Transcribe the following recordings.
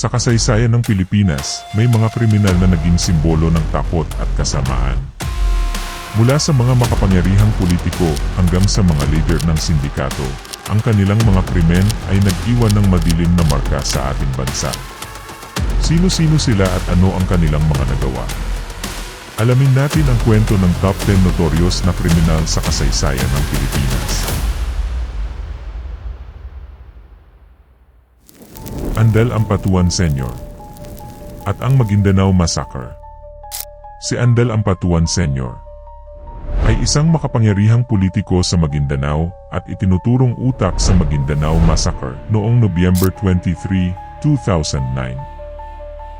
Sa kasaysayan ng Pilipinas, may mga kriminal na naging simbolo ng takot at kasamaan. Mula sa mga makapangyarihang politiko hanggang sa mga leader ng sindikato, ang kanilang mga krimen ay nag-iwan ng madilim na marka sa ating bansa. Sino-sino sila at ano ang kanilang mga nagawa? Alamin natin ang kwento ng top 10 notorious na kriminal sa kasaysayan ng Pilipinas. Andal Ampatuan Sr. At ang Maguindanao Massacre. Si Andal Ampatuan Sr. ay isang makapangyarihang politiko sa Maguindanao at itinuturong utak sa Maguindanao Massacre noong Nobyember 23, 2009.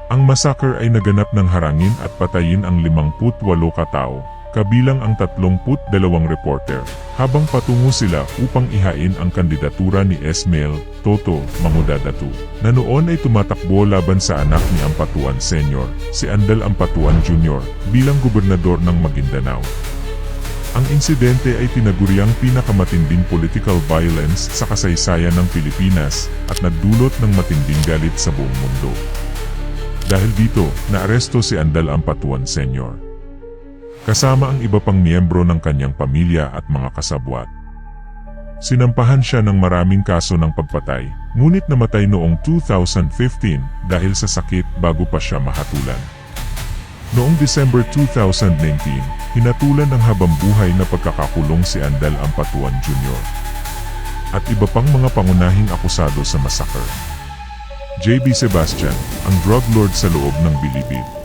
Ang massacre ay naganap ng harangin at patayin ang 58 katao, kabilang ang 32 reporter, habang patungo sila upang ihain ang kandidatura ni Esmel Toto Mangudadatu, na noon ay tumatakbo laban sa anak ni Ampatuan Sr., si Andal Ampatuan Jr., bilang gobernador ng Maguindanao. Ang insidente ay tinaguriang pinakamatinding political violence sa kasaysayan ng Pilipinas at nagdulot ng matinding galit sa buong mundo. Dahil dito, naaresto si Andal Ampatuan Sr. Kasama ang iba pang miyembro ng kanyang pamilya at mga kasabwat. Sinampahan siya ng maraming kaso ng pagpatay, ngunit namatay noong 2015 dahil sa sakit bago pa siya mahatulan. Noong December 2019, hinatulan ng habang buhay na pagkakakulong si Andal Ampatuan Jr. At iba pang mga pangunahing akusado sa massacre. JB Sebastian, ang drug lord sa loob ng Bilibid.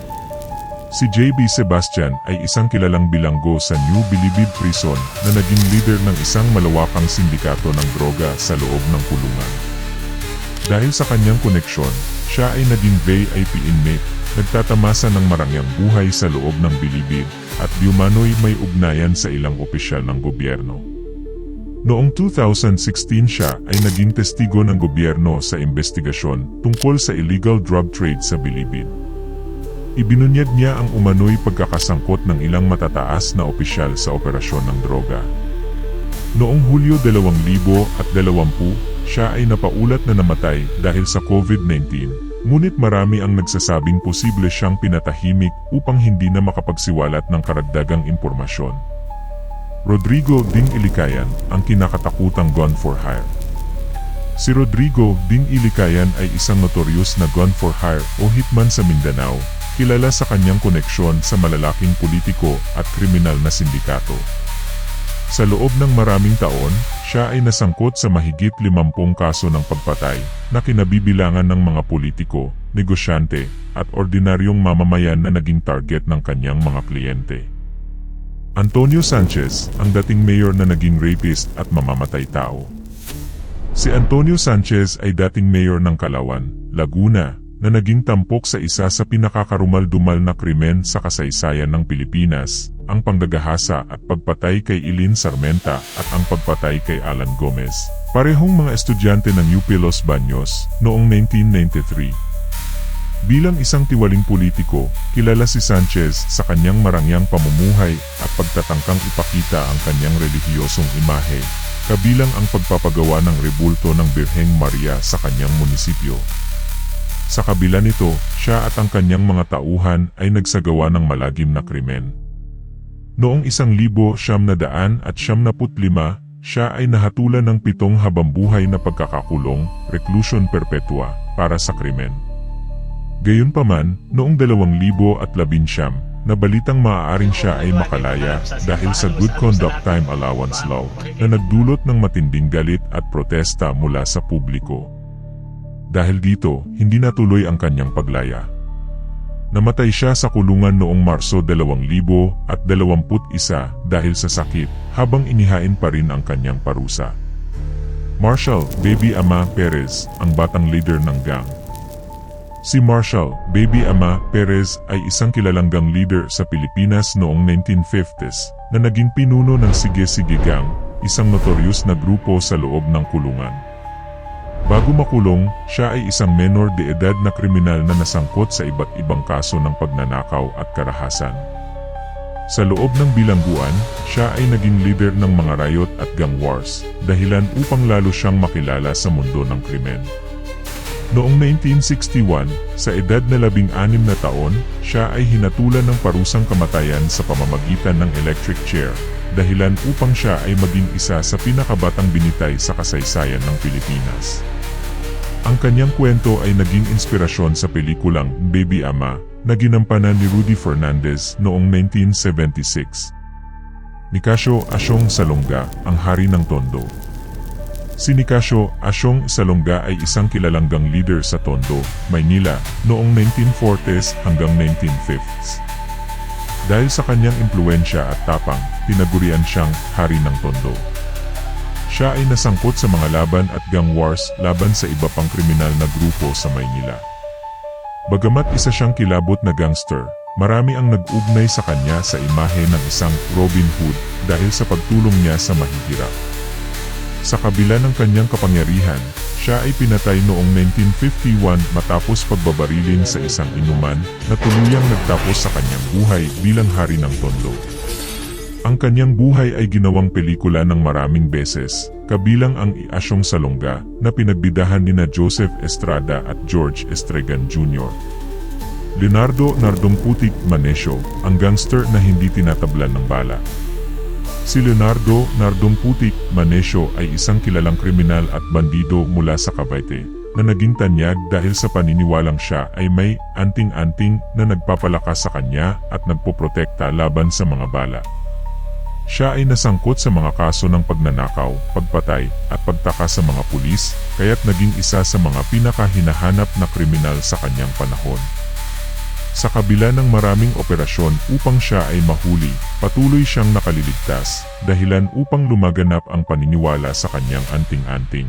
Si JB Sebastian ay isang kilalang bilanggo sa New Bilibid Prison na naging leader ng isang malawakang sindikato ng droga sa loob ng kulungan. Dahil sa kanyang koneksyon, siya ay naging VIP inmate, nagtatamasa ng marangyang buhay sa loob ng Bilibid at diumanoy may ugnayan sa ilang opisyal ng gobyerno. Noong 2016 siya ay naging testigo ng gobyerno sa investigasyon tungkol sa illegal drug trade sa Bilibid. Ibinunyag niya ang umano'y pagkakasangkot ng ilang matataas na opisyal sa operasyon ng droga. Noong Hulyo 2020, siya ay napaulat na namatay dahil sa COVID-19, ngunit marami ang nagsasabing posible siyang pinatahimik upang hindi na makapagsiwalat ng karagdagang impormasyon. Rodrigo Ding Ilikayan, ang kinakatakutang gun for hire. Si Rodrigo Ding Ilikayan ay isang notorious na gun for hire o hitman sa Mindanao, kilala sa kanyang koneksyon sa malalaking politiko at kriminal na sindikato. Sa loob ng maraming taon, siya ay nasangkot sa mahigit 50 kaso ng pagpatay na kinabibilangan ng mga politiko, negosyante, at ordinaryong mamamayan na naging target ng kanyang mga kliyente. Antonio Sanchez, ang dating mayor na naging rapist at mamamatay tao. Si Antonio Sanchez ay dating mayor ng Kalawan, Laguna, na naging tampok sa isa sa pinakakarumal-dumal na krimen sa kasaysayan ng Pilipinas, ang panggagahasa at pagpatay kay Ilin Sarmenta at ang pagpatay kay Alan Gomez, parehong mga estudyante ng UP Los Baños, noong 1993. Bilang isang tiwaling politiko, kilala si Sanchez sa kanyang marangyang pamumuhay at pagtatangkang ipakita ang kanyang relihiyosong imahe, kabilang ang pagpapagawa ng rebulto ng Birheng Maria sa kanyang munisipyo. Sa kabila nito, siya at ang kanyang mga tauhan ay nagsagawa ng malagim na krimen. Noong isang libo siyam na daan at siyam na lima, siya ay nahatulan ng pitong habambuhay na pagkakakulong, reclusion perpetua, para sa krimen. Gayunpaman, noong 2019, nabalitang maaaring siya ay makalaya dahil sa Good Conduct Time Allowance Law na nagdulot ng matinding galit at protesta mula sa publiko. Dahil dito, hindi natuloy ang kanyang paglaya. Namatay siya sa kulungan noong Marso 2021 dahil sa sakit habang inihain pa rin ang kanyang parusa. Marshall Baby Ama Perez, ang batang leader ng gang, Si Marshall, Baby Ama, Perez ay isang kilalang gang leader sa Pilipinas noong 1950s na naging pinuno ng Sige Sige Gang, isang notorious na grupo sa loob ng kulungan. Bago makulong, siya ay isang menor de edad na kriminal na nasangkot sa iba't ibang kaso ng pagnanakaw at karahasan. Sa loob ng bilangguan, siya ay naging leader ng mga riot at gang wars, dahilan upang lalo siyang makilala sa mundo ng krimen. Noong 1961, sa edad na labing anim na taon, siya ay hinatulan ng parusang kamatayan sa pamamagitan ng electric chair, dahilan upang siya ay maging isa sa pinakabatang binitay sa kasaysayan ng Pilipinas. Ang kanyang kwento ay naging inspirasyon sa pelikulang Baby Ama na ginampanan ni Rudy Fernandez noong 1976. Nicasio Asyong Salonga, ang hari ng Tondo. Si Nicasio Asyong Salonga ay isang kilalang gang leader sa Tondo, Maynila, noong 1940s hanggang 1950s. Dahil sa kanyang impluensya at tapang, tinagurian siyang hari ng Tondo. Siya ay nasangkot sa mga laban at gang wars laban sa iba pang kriminal na grupo sa Maynila. Bagamat isa siyang kilabot na gangster, marami ang nag-ugnay sa kanya sa imahe ng isang Robin Hood dahil sa pagtulong niya sa mahihirap. Sa kabila ng kanyang kapangyarihan, siya ay pinatay noong 1951 matapos pagbabarilin sa isang inuman na tuluyang nagtapos sa kanyang buhay bilang hari ng Tondo. Ang kanyang buhay ay ginawang pelikula ng maraming beses, kabilang ang Iasyong Salonga na pinagbidahan ni na Joseph Estrada at George Estregan Jr. Leonardo Nardongputik Manesio, ang gangster na hindi tinatablan ng bala. Si Leonardo Nardongputik Manesio ay isang kilalang kriminal at bandido mula sa Cavite na naging tanyag dahil sa paniniwalang siya ay may anting-anting na nagpapalakas sa kanya at nagpoprotekta laban sa mga bala. Siya ay nasangkot sa mga kaso ng pagnanakaw, pagpatay, at pagtaka sa mga pulis, kaya't naging isa sa mga pinakahinahanap na kriminal sa kanyang panahon. Sa kabila ng maraming operasyon upang siya ay mahuli, patuloy siyang nakaliligtas, dahilan upang lumaganap ang paniniwala sa kanyang anting-anting.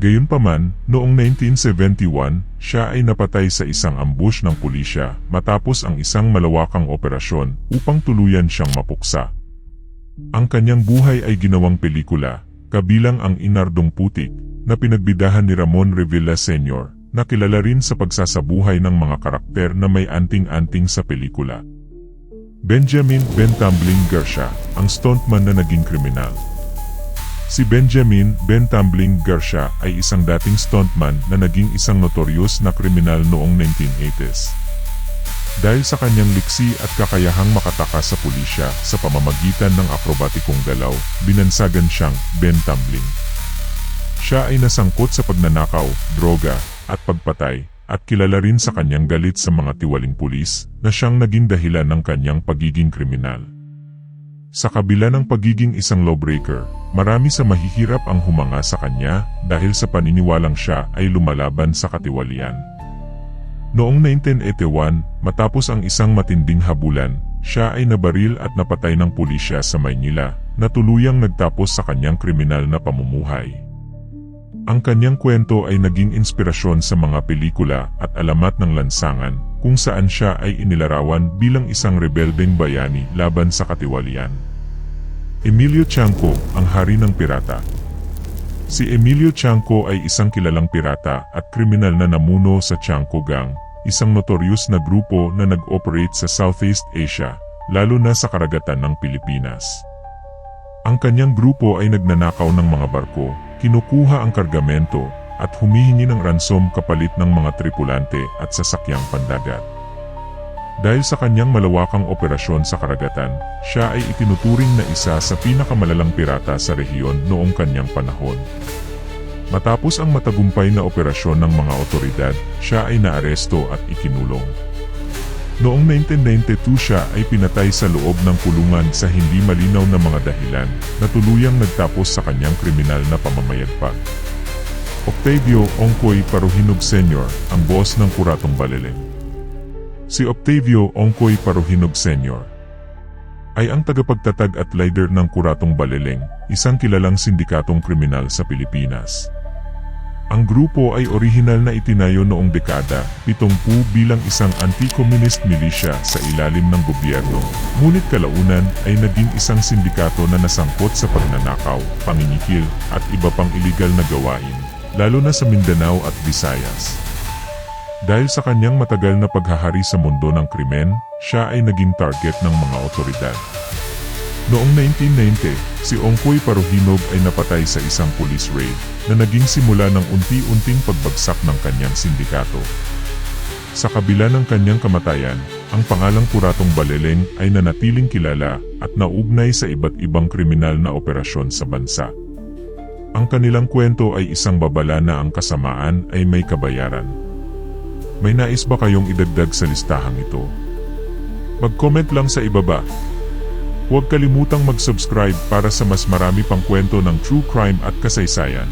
Gayunpaman, noong 1971, siya ay napatay sa isang ambush ng pulisya matapos ang isang malawakang operasyon upang tuluyan siyang mapuksa. Ang kanyang buhay ay ginawang pelikula, kabilang ang Inardong Putik, na pinagbidahan ni Ramon Revilla Sr., na kilala rin sa pagsasabuhay ng mga karakter na may anting-anting sa pelikula. Benjamin Ben Tumbling Gersha, ang stuntman na naging kriminal. Si Benjamin Ben Tumbling Gersha ay isang dating stuntman na naging isang notorious na kriminal noong 1980s. Dahil sa kanyang liksi at kakayahang makatakas sa pulisya sa pamamagitan ng akrobatikong galaw, binansagan siyang Ben Tumbling. Siya ay nasangkot sa pagnanakaw, droga, at pagpatay, at kilala rin sa kanyang galit sa mga tiwaling pulis na siyang naging dahilan ng kanyang pagiging kriminal. Sa kabila ng pagiging isang lawbreaker, marami sa mahihirap ang humanga sa kanya dahil sa paniniwalang siya ay lumalaban sa katiwalian. Noong 1981, matapos ang isang matinding habulan, siya ay nabaril at napatay ng pulisya sa Maynila na tuluyang nagtapos sa kanyang kriminal na pamumuhay. Ang kanyang kwento ay naging inspirasyon sa mga pelikula at alamat ng lansangan kung saan siya ay inilarawan bilang isang rebeldeng bayani laban sa katiwalian. Emilio Chanco, ang hari ng pirata. Si Emilio Chanco ay isang kilalang pirata at kriminal na namuno sa Chanco Gang, isang notorious na grupo na nag-operate sa Southeast Asia, lalo na sa karagatan ng Pilipinas. Ang kanyang grupo ay nagnanakaw ng mga barko, kinukuha ang kargamento, at humihingi ng ransom kapalit ng mga tripulante at sasakyang pandagat. Dahil sa kanyang malawakang operasyon sa karagatan, siya ay itinuturing na isa sa pinakamalalang pirata sa rehiyon noong kanyang panahon. Matapos ang matagumpay na operasyon ng mga otoridad, siya ay naaresto at ikinulong. Noong 1992 siya ay pinatay sa loob ng kulungan sa hindi malinaw na mga dahilan na tuluyang nagtapos sa kanyang kriminal na pamamayagpag. Octavio Ongkoy Paruhinog Sr., ang boss ng Kuratong Baleleng. Si Octavio Ongkoy Paruhinog Sr. ay ang tagapagtatag at leader ng Kuratong Baleleng, isang kilalang sindikatong kriminal sa Pilipinas. Ang grupo ay orihinal na itinayo noong dekada 70 bilang isang anti-communist militia sa ilalim ng gobyerno, ngunit kalaunan ay naging isang sindikato na nasangkot sa pagnanakaw, panginikil, at iba pang iligal na gawain, lalo na sa Mindanao at Visayas. Dahil sa kanyang matagal na paghahari sa mundo ng krimen, siya ay naging target ng mga otoridad. Noong 1990, si Ongkoy Paruhinog ay napatay sa isang police raid na naging simula ng unti-unting pagbagsak ng kanyang sindikato. Sa kabila ng kanyang kamatayan, ang pangalang Puratong Baleleng ay nanatiling kilala at naugnay sa iba't ibang kriminal na operasyon sa bansa. Ang kanilang kwento ay isang babala na ang kasamaan ay may kabayaran. May nais ba kayong idagdag sa listahang ito? Mag-comment lang sa ibaba. Huwag kalimutang mag-subscribe para sa mas marami pang kwento ng true crime at kasaysayan.